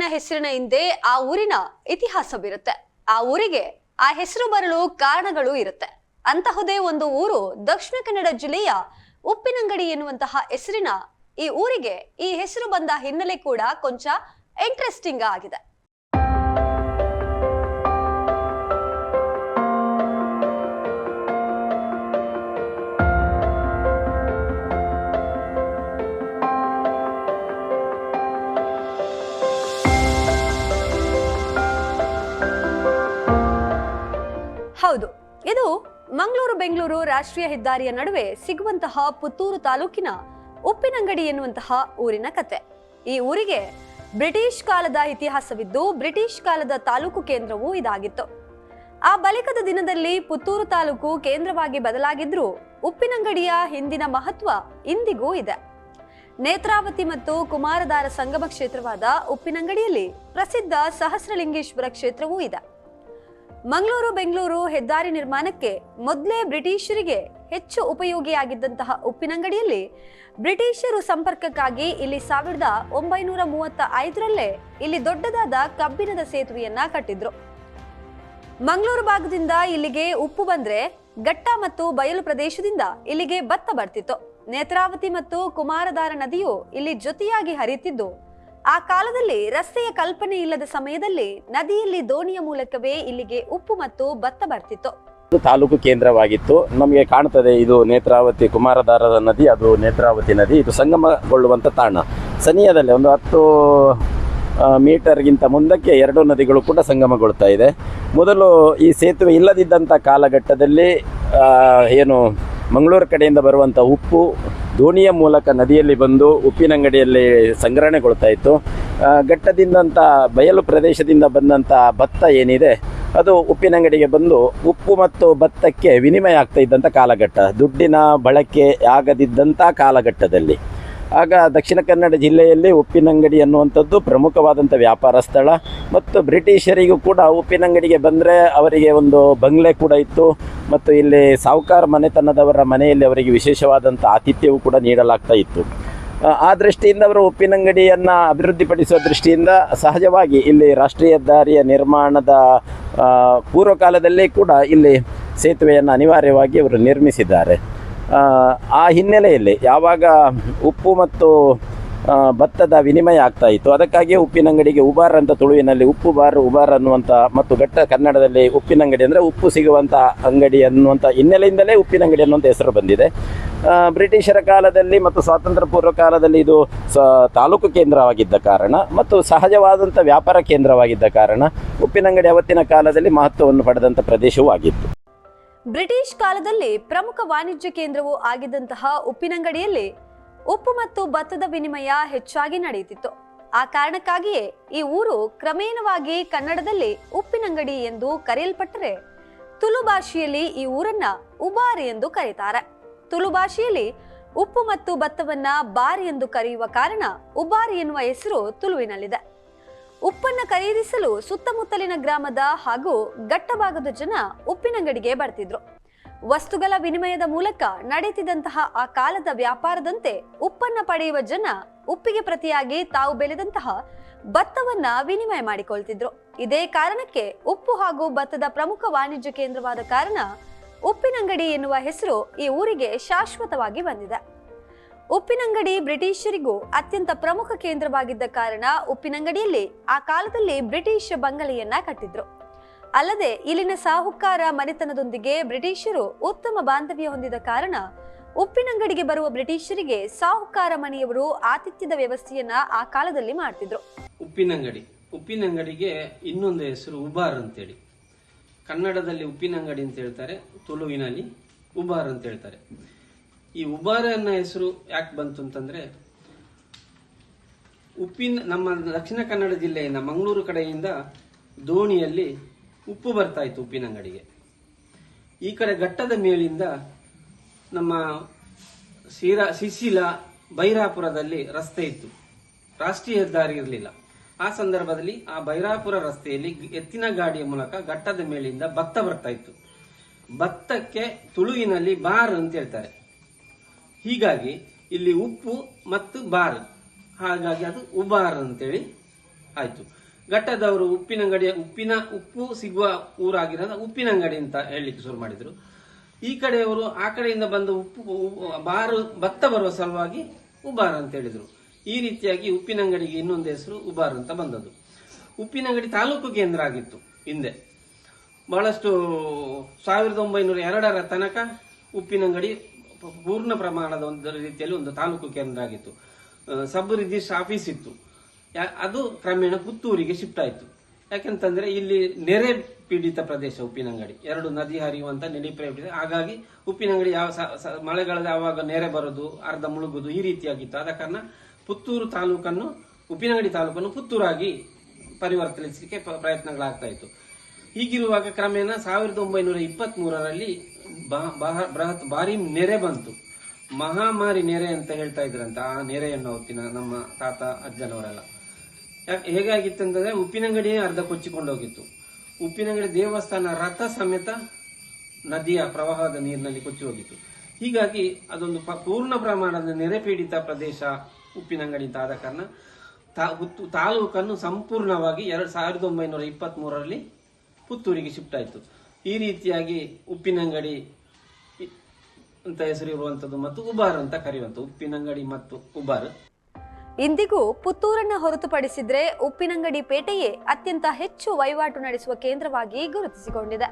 ಉಪ್ಪಿನಂಗಡಿನ ಹೆಸರಿನ ಹಿಂದೆ ಆ ಊರಿನ ಇತಿಹಾಸವಿರುತ್ತೆ. ಆ ಊರಿಗೆ ಆ ಹೆಸರು ಬರಲು ಕಾರಣಗಳು ಇರುತ್ತೆ. ಅಂತಹುದೇ ಒಂದು ಊರು ದಕ್ಷಿಣ ಕನ್ನಡ ಜಿಲ್ಲೆಯ ಉಪ್ಪಿನಂಗಡಿ ಎನ್ನುವಂತಹ ಹೆಸರಿನ ಈ ಊರಿಗೆ ಈ ಹೆಸರು ಬಂದ ಹಿನ್ನೆಲೆ ಕೂಡ ಕೊಂಚ ಇಂಟ್ರೆಸ್ಟಿಂಗ್ ಆಗಿದೆ. ಮಂಗಳೂರು ಬೆಂಗಳೂರು ರಾಷ್ಟ್ರೀಯ ಹೆದ್ದಾರಿಯ ನಡುವೆ ಸಿಗುವಂತಹ ಪುತ್ತೂರು ತಾಲೂಕಿನ ಉಪ್ಪಿನಂಗಡಿ ಎನ್ನುವಂತಹ ಊರಿನ ಕತೆ. ಈ ಊರಿಗೆ ಬ್ರಿಟಿಷ್ ಕಾಲದ ಇತಿಹಾಸವಿದ್ದು ಬ್ರಿಟಿಷ್ ಕಾಲದ ತಾಲೂಕು ಕೇಂದ್ರವೂ ಇದಾಗಿತ್ತು. ಆ ಬಳಿಕದ ದಿನದಲ್ಲಿ ಪುತ್ತೂರು ತಾಲೂಕು ಕೇಂದ್ರವಾಗಿ ಬದಲಾಗಿದ್ರೂ ಉಪ್ಪಿನಂಗಡಿಯ ಹಿಂದಿನ ಮಹತ್ವ ಇಂದಿಗೂ ಇದೆ. ನೇತ್ರಾವತಿ ಮತ್ತು ಕುಮಾರಧಾರ ಸಂಗಮ ಕ್ಷೇತ್ರವಾದ ಉಪ್ಪಿನಂಗಡಿಯಲ್ಲಿ ಪ್ರಸಿದ್ಧ ಸಹಸ್ರಲಿಂಗೇಶ್ವರ ಕ್ಷೇತ್ರವೂ ಇದೆ. ಮಂಗಳೂರು ಬೆಂಗಳೂರು ಹೆದ್ದಾರಿ ನಿರ್ಮಾಣಕ್ಕೆ ಮೊದಲೇ ಬ್ರಿಟಿಷರಿಗೆ ಹೆಚ್ಚು ಉಪಯೋಗಿಯಾಗಿದ್ದಂತಹ ಉಪ್ಪಿನಂಗಡಿಯಲ್ಲಿ ಬ್ರಿಟಿಷರು ಸಂಪರ್ಕಕ್ಕಾಗಿ ಇಲ್ಲಿ ಸಾವಿರದ ಒಂಬೈನೂರ ಮೂವತ್ತ ಐದರಲ್ಲೇ ಇಲ್ಲಿ ದೊಡ್ಡದಾದ ಕಬ್ಬಿಣದ ಸೇತುವೆಯನ್ನ ಕಟ್ಟಿದ್ರು. ಮಂಗಳೂರು ಭಾಗದಿಂದ ಇಲ್ಲಿಗೆ ಉಪ್ಪು ಬಂದ್ರೆ ಘಟ್ಟ ಮತ್ತು ಬಯಲು ಪ್ರದೇಶದಿಂದ ಇಲ್ಲಿಗೆ ಭತ್ತ ಬರ್ತಿತ್ತು. ನೇತ್ರಾವತಿ ಮತ್ತು ಕುಮಾರಧಾರ ನದಿಯು ಇಲ್ಲಿ ಜೊತೆಯಾಗಿ ಹರಿಯುತ್ತಿದ್ದು ಆ ಕಾಲದಲ್ಲಿ ರಸ್ತೆಯ ಕಲ್ಪನೆ ಇಲ್ಲದ ಸಮಯದಲ್ಲಿ ನದಿಯಲ್ಲಿ ದೋಣಿಯ ಮೂಲಕವೇ ಇಲ್ಲಿಗೆ ಉಪ್ಪು ಮತ್ತು ಭತ್ತ ಬರ್ತಿತ್ತು. ತಾಲೂಕು ಕೇಂದ್ರವಾಗಿತ್ತು. ನಮಗೆ ಕಾಣುತ್ತದೆ ಇದು ನೇತ್ರಾವತಿ ಕುಮಾರಧಾರದ ನದಿ, ಅದು ನೇತ್ರಾವತಿ ನದಿ. ಇದು ಸಂಗಮಗೊಳ್ಳುವಂಥ ತಾಣ. ಸನಿಯದಲ್ಲಿ ಒಂದು ಹತ್ತು ಮೀಟರ್ಗಿಂತ ಮುಂದಕ್ಕೆ ಎರಡು ನದಿಗಳು ಕೂಡ ಸಂಗಮಗೊಳ್ತಾ ಇದೆ. ಮೊದಲು ಈ ಸೇತುವೆ ಇಲ್ಲದಿದ್ದಂಥ ಕಾಲಘಟ್ಟದಲ್ಲಿ ಏನು ಮಂಗಳೂರು ಕಡೆಯಿಂದ ಬರುವಂಥ ಉಪ್ಪು ದೋಣಿಯ ಮೂಲಕ ನದಿಯಲ್ಲಿ ಬಂದು ಉಪ್ಪಿನಂಗಡಿಯಲ್ಲಿ ಸಂಗ್ರಹಣೆಗೊಳ್ತಾ ಇತ್ತು. ಘಟ್ಟದಿಂದಂಥ ಬಯಲು ಪ್ರದೇಶದಿಂದ ಬಂದಂಥ ಭತ್ತ ಏನಿದೆ, ಅದು ಉಪ್ಪಿನಂಗಡಿಗೆ ಬಂದು ಉಪ್ಪು ಮತ್ತು ಭತ್ತಕ್ಕೆ ವಿನಿಮಯ ಆಗ್ತಾ ಇದ್ದಂಥ ಕಾಲಘಟ್ಟ. ದುಡ್ಡಿನ ಬಳಕೆ ಆಗದಿದ್ದಂಥ ಕಾಲಘಟ್ಟದಲ್ಲಿ. ಆಗ ದಕ್ಷಿಣ ಕನ್ನಡ ಜಿಲ್ಲೆಯಲ್ಲಿ ಉಪ್ಪಿನಂಗಡಿ ಅನ್ನುವಂಥದ್ದು ಪ್ರಮುಖವಾದಂಥ ವ್ಯಾಪಾರ ಸ್ಥಳ. ಮತ್ತು ಬ್ರಿಟಿಷರಿಗೂ ಕೂಡ ಉಪ್ಪಿನಂಗಡಿಗೆ ಬಂದರೆ ಅವರಿಗೆ ಒಂದು ಬಂಗ್ಲೆ ಕೂಡ ಇತ್ತು. ಮತ್ತು ಇಲ್ಲಿ ಸಾಹುಕಾರ ಮನೆತನದವರ ಮನೆಯಲ್ಲಿ ಅವರಿಗೆ ವಿಶೇಷವಾದಂಥ ಆತಿಥ್ಯವು ಕೂಡ ನೀಡಲಾಗ್ತಾ ಇತ್ತು. ಆ, ದೃಷ್ಟಿಯಿಂದ ಅವರು ಉಪ್ಪಿನಂಗಡಿಯನ್ನು ಅಭಿವೃದ್ಧಿಪಡಿಸುವ ದೃಷ್ಟಿಯಿಂದ ಸಹಜವಾಗಿ ಇಲ್ಲಿ ರಾಷ್ಟ್ರೀಯ ದಾರಿಯ ನಿರ್ಮಾಣದ ಪೂರ್ವಕಾಲದಲ್ಲೇ ಕೂಡ ಇಲ್ಲಿ ಸೇತುವೆಯನ್ನು ಅನಿವಾರ್ಯವಾಗಿ ಅವರು ನಿರ್ಮಿಸಿದ್ದಾರೆ. ಆ, ಹಿನ್ನೆಲೆಯಲ್ಲಿ ಯಾವಾಗ ಉಪ್ಪು ಮತ್ತು ಭತ್ತದ ವಿನಿಮಯ ಆಗ್ತಾ ಇತ್ತು ಅದಕ್ಕಾಗಿಯೇ ಉಪ್ಪಿನಂಗಡಿಗೆ ಉಬಾರ್ ಅಂತ ತುಳುವಿನಲ್ಲಿ ಉಪ್ಪು ಬಾರ್ ಉಬಾರ್ ಅನ್ನುವಂಥ ಮತ್ತು ಘಟ್ಟ ಕನ್ನಡದಲ್ಲಿ ಉಪ್ಪಿನಂಗಡಿ ಅಂದರೆ ಉಪ್ಪು ಸಿಗುವಂಥ ಅಂಗಡಿ ಅನ್ನುವಂಥ ಹಿನ್ನೆಲೆಯಿಂದಲೇ ಉಪ್ಪಿನಂಗಡಿ ಅನ್ನುವಂಥ ಹೆಸರು ಬಂದಿದೆ. ಬ್ರಿಟಿಷರ ಕಾಲದಲ್ಲಿ ಮತ್ತು ಸ್ವಾತಂತ್ರ್ಯ ಪೂರ್ವ ಕಾಲದಲ್ಲಿ ಇದು ಸ ತಾಲೂಕು ಕೇಂದ್ರವಾಗಿದ್ದ ಕಾರಣ ಮತ್ತು ಸಹಜವಾದಂಥ ವ್ಯಾಪಾರ ಕೇಂದ್ರವಾಗಿದ್ದ ಕಾರಣ ಉಪ್ಪಿನಂಗಡಿ ಅವತ್ತಿನ ಕಾಲದಲ್ಲಿ ಮಹತ್ವವನ್ನು ಪಡೆದಂಥ ಪ್ರದೇಶವೂ ಆಗಿತ್ತು. ಬ್ರಿಟಿಷ್ ಕಾಲದಲ್ಲಿ ಪ್ರಮುಖ ವಾಣಿಜ್ಯ ಕೇಂದ್ರವೂ ಆಗಿದ್ದಂತಹ ಉಪ್ಪಿನಂಗಡಿಯಲ್ಲಿ ಉಪ್ಪು ಮತ್ತು ಭತ್ತದ ವಿನಿಮಯ ಹೆಚ್ಚಾಗಿ ನಡೆಯುತ್ತಿತ್ತು. ಆ ಕಾರಣಕ್ಕಾಗಿಯೇ ಈ ಊರು ಕ್ರಮೇಣವಾಗಿ ಕನ್ನಡದಲ್ಲಿ ಉಪ್ಪಿನಂಗಡಿ ಎಂದು ಕರೆಯಲ್ಪಟ್ಟರೆ ತುಳು ಭಾಷೆಯಲ್ಲಿ ಈ ಊರನ್ನ ಉಬಾರಿ ಎಂದು ಕರೀತಾರೆ. ತುಳು ಭಾಷೆಯಲ್ಲಿ ಉಪ್ಪು ಮತ್ತು ಭತ್ತವನ್ನ ಬಾರಿ ಎಂದು ಕರೆಯುವ ಕಾರಣ ಉಬಾರಿ ಎನ್ನುವ ಹೆಸರು ತುಳುವಿನಲ್ಲಿದೆ. ಉಪ್ಪನ್ನ ಖರೀದಿಸಲು ಸುತ್ತಮುತ್ತಲಿನ ಗ್ರಾಮದ ಹಾಗೂ ಘಟ್ಟಭಾಗದ ಜನ ಉಪ್ಪಿನಂಗಡಿಗೆ ಬರ್ತಿದ್ರು. ವಸ್ತುಗಳ ವಿನಿಮಯದ ಮೂಲಕ ನಡೆಯುತ್ತಿದ್ದಂತಹ ಆ ಕಾಲದ ವ್ಯಾಪಾರದಂತೆ ಉಪ್ಪನ್ನ ಪಡೆಯುವ ಜನ ಉಪ್ಪಿಗೆ ಪ್ರತಿಯಾಗಿ ತಾವು ಬೆಳೆದಂತಹ ಭತ್ತವನ್ನ ವಿನಿಮಯ ಮಾಡಿಕೊಳ್ತಿದ್ರು. ಇದೇ ಕಾರಣಕ್ಕೆ ಉಪ್ಪು ಹಾಗೂ ಭತ್ತದ ಪ್ರಮುಖ ವಾಣಿಜ್ಯ ಕೇಂದ್ರವಾದ ಕಾರಣ ಉಪ್ಪಿನಂಗಡಿ ಎನ್ನುವ ಹೆಸರು ಈ ಊರಿಗೆ ಶಾಶ್ವತವಾಗಿ ಬಂದಿದೆ. ಉಪ್ಪಿನಂಗಡಿ ಬ್ರಿಟಿಷರಿಗೂ ಅತ್ಯಂತ ಪ್ರಮುಖ ಕೇಂದ್ರವಾಗಿದ್ದ ಕಾರಣ ಉಪ್ಪಿನಂಗಡಿಯಲ್ಲಿ ಆ ಕಾಲದಲ್ಲಿ ಬ್ರಿಟಿಷ್ ಬಂಗಲೆಯನ್ನ ಕಟ್ಟಿದ್ರು. ಅಲ್ಲದೆ ಇಲ್ಲಿನ ಸಾಹುಕಾರ ಮನೆತನದೊಂದಿಗೆ ಬ್ರಿಟಿಷರು ಉತ್ತಮ ಬಾಂಧವ್ಯ ಹೊಂದಿದ ಕಾರಣ ಉಪ್ಪಿನಂಗಡಿಗೆ ಬರುವ ಬ್ರಿಟಿಷರಿಗೆ ಸಾಹುಕಾರ ಮನೆಯವರು ಆತಿಥ್ಯದ ವ್ಯವಸ್ಥೆಯನ್ನ ಆ ಕಾಲದಲ್ಲಿ ಮಾಡ್ತಿದ್ರು. ಉಪ್ಪಿನಂಗಡಿ. ಉಪ್ಪಿನಂಗಡಿಗೆ ಇನ್ನೊಂದು ಹೆಸರು ಉಬಾರ್ ಅಂತೇಳಿ. ಕನ್ನಡದಲ್ಲಿ ಉಪ್ಪಿನಂಗಡಿ ಅಂತ ಹೇಳ್ತಾರೆ, ತುಳುವಿನಲ್ಲಿ ಉಬಾರ್ ಅಂತ ಹೇಳ್ತಾರೆ. ಈ ಉಬಾರ ಅನ್ನೋ ಹೆಸರು ಯಾಕೆ ಬಂತು ಅಂತಂದ್ರೆ, ಉಪ್ಪಿನ ನಮ್ಮ ದಕ್ಷಿಣ ಕನ್ನಡ ಜಿಲ್ಲೆಯಿಂದ ಮಂಗಳೂರು ಕಡೆಯಿಂದ ದೋಣಿಯಲ್ಲಿ ಉಪ್ಪು ಬರ್ತಾ ಇತ್ತು ಉಪ್ಪಿನಂಗಡಿಗೆ ಈ ಕಡೆ ಘಟ್ಟದ ಮೇಲಿಂದ ನಮ್ಮ ಸೀರಾ ಸಿಸಿಲ ಬೈರಾಪುರದಲ್ಲಿ ರಸ್ತೆ ಇತ್ತು. ರಾಷ್ಟ್ರೀಯ ಹೆದ್ದಾರಿ ಇರಲಿಲ್ಲ. ಆ ಸಂದರ್ಭದಲ್ಲಿ ಆ ಬೈರಾಪುರ ರಸ್ತೆಯಲ್ಲಿ ಎತ್ತಿನ ಗಾಡಿಯ ಮೂಲಕ ಘಟ್ಟದ ಮೇಲಿಂದ ಭತ್ತ ಬರ್ತಾ ಇತ್ತು. ಭತ್ತಕ್ಕೆ ತುಳುವಿನಲ್ಲಿ ಬಾರ್ ಅಂತ ಹೇಳ್ತಾರೆ. ಹೀಗಾಗಿ ಇಲ್ಲಿ ಉಪ್ಪು ಮತ್ತು ಬಾರ್. ಹಾಗಾಗಿ ಅದು ಉಬಾರ್ ಅಂತೇಳಿ ಆಯ್ತು. ಘಟ್ಟದವರು ಉಪ್ಪಿನಂಗಡಿಯ ಉಪ್ಪಿನ ಉಪ್ಪು ಸಿಗುವ ಊರಾಗಿರೋದ ಉಪ್ಪಿನಂಗಡಿ ಅಂತ ಹೇಳಲಿಕ್ಕೆ ಶುರು ಮಾಡಿದರು. ಈ ಕಡೆಯವರು ಆ ಕಡೆಯಿಂದ ಬಂದ ಉಪ್ಪು ಬಾರು ಭತ್ತ ಬರುವ ಸಲುವಾಗಿ ಉಬಾರ್ ಅಂತ ಹೇಳಿದರು. ಈ ರೀತಿಯಾಗಿ ಉಪ್ಪಿನಂಗಡಿಗೆ ಇನ್ನೊಂದು ಹೆಸರು ಉಬಾರ್ ಅಂತ ಬಂದದ್ದು. ಉಪ್ಪಿನಂಗಡಿ ತಾಲೂಕು ಕೇಂದ್ರ ಆಗಿತ್ತು ಹಿಂದೆ. ಬಹಳಷ್ಟು ಸಾವಿರದ ಒಂಬೈನೂರ ಎರಡರ ತನಕ ಉಪ್ಪಿನಂಗಡಿ ಪೂರ್ಣ ಪ್ರಮಾಣದ ಒಂದು ರೀತಿಯಲ್ಲಿ ಒಂದು ತಾಲೂಕು ಕೇಂದ್ರ ಆಗಿತ್ತು. ಸಬ್ ರಿಜಿಸ್ಟ್ರ್ ಆಫೀಸ್ ಇತ್ತು. ಅದು ಕ್ರಮೇಣ ಪುತ್ತೂರಿಗೆ ಶಿಫ್ಟ್ ಆಯಿತು. ಯಾಕೆಂತಂದ್ರೆ ಇಲ್ಲಿ ನೆರೆ ಪೀಡಿತ ಪ್ರದೇಶ ಉಪ್ಪಿನಂಗಡಿ. ಎರಡು ನದಿ ಹರಿಯುವಂತ ನೆರೆ ಪೀಡಿತ. ಹಾಗಾಗಿ ಉಪ್ಪಿನಂಗಡಿ ಯಾವ ಮಳೆಗಾಲದ ಯಾವಾಗ ನೆರೆ ಬರೋದು, ಅರ್ಧ ಮುಳುಗುದು ಈ ರೀತಿಯಾಗಿತ್ತು. ಆದ ಕಾರಣ ಪುತ್ತೂರು ತಾಲೂಕನ್ನು, ಉಪ್ಪಿನಂಗಡಿ ತಾಲೂಕನ್ನು ಪುತ್ತೂರಾಗಿ ಪರಿವರ್ತಿಸಲಿಕ್ಕೆ ಪ್ರಯತ್ನಗಳಾಗ್ತಾ ಇತ್ತು. ಹೀಗಿರುವಾಗ ಕ್ರಮೇಣ ಸಾವಿರದ ಒಂಬೈನೂರ ಇಪ್ಪತ್ತ್ ಮೂರರಲ್ಲಿ ಬೃಹತ್ ಭಾರಿ ನೆರೆ ಬಂತು. ಮಹಾಮಾರಿ ನೆರೆ ಅಂತ ಹೇಳ್ತಾ ಇದ್ರಂತ. ಆ ನೆರೆಯನ್ನು ಹೊತ್ತಿನ ನಮ್ಮ ತಾತ, ಅಜ್ಜನವರೆಲ್ಲ. ಹೇಗಾಗಿತ್ತು ಅಂತಂದ್ರೆ ಉಪ್ಪಿನಂಗಡಿಯೇ ಅರ್ಧ ಕೊಚ್ಚಿಕೊಂಡು ಹೋಗಿತ್ತು ಉಪ್ಪಿನಂಗಡಿ ದೇವಸ್ಥಾನ ರಥ ಸಮೇತ ನದಿಯ ಪ್ರವಾಹದ ನೀರಿನಲ್ಲಿ ಕೊಚ್ಚಿ ಹೋಗಿತ್ತು ಹೀಗಾಗಿ ಅದೊಂದು ಪೂರ್ಣ ಪ್ರಮಾಣದ ನೆರೆ ಪೀಡಿತ ಪ್ರದೇಶ ಉಪ್ಪಿನಂಗಡಿ ಅಂತ ಆದ ಕಾರಣ ತಾಲೂಕನ್ನು ಸಂಪೂರ್ಣವಾಗಿ ಎರಡ್ ಸಾವಿರದ ಒಂಬೈನೂರ ಇಪ್ಪತ್ತ್ ಮೂರರಲ್ಲಿ ಪುತ್ತೂರಿಗೆ ಶಿಫ್ಟ್ ಆಯಿತು. ಈ ರೀತಿಯಾಗಿ ಉಪ್ಪಿನಂಗಡಿ ಅಂತ ಹೆಸರಿರುವಂಥದ್ದು ಮತ್ತು ಉಬಾರ್ ಅಂತ ಕರೆಯುವಂತ ಉಪ್ಪಿನಂಗಡಿ ಮತ್ತು ಉಬಾರ್. ಇಂದಿಗೂ ಪುತ್ತೂರನ್ನ ಹೊರತುಪಡಿಸಿದ್ರೆ ಉಪ್ಪಿನಂಗಡಿ ಪೇಟೆಯೇ ಅತ್ಯಂತ ಹೆಚ್ಚು ವಹಿವಾಟು ನಡೆಸುವ ಕೇಂದ್ರವಾಗಿ ಗುರುತಿಸಿಕೊಂಡಿದೆ.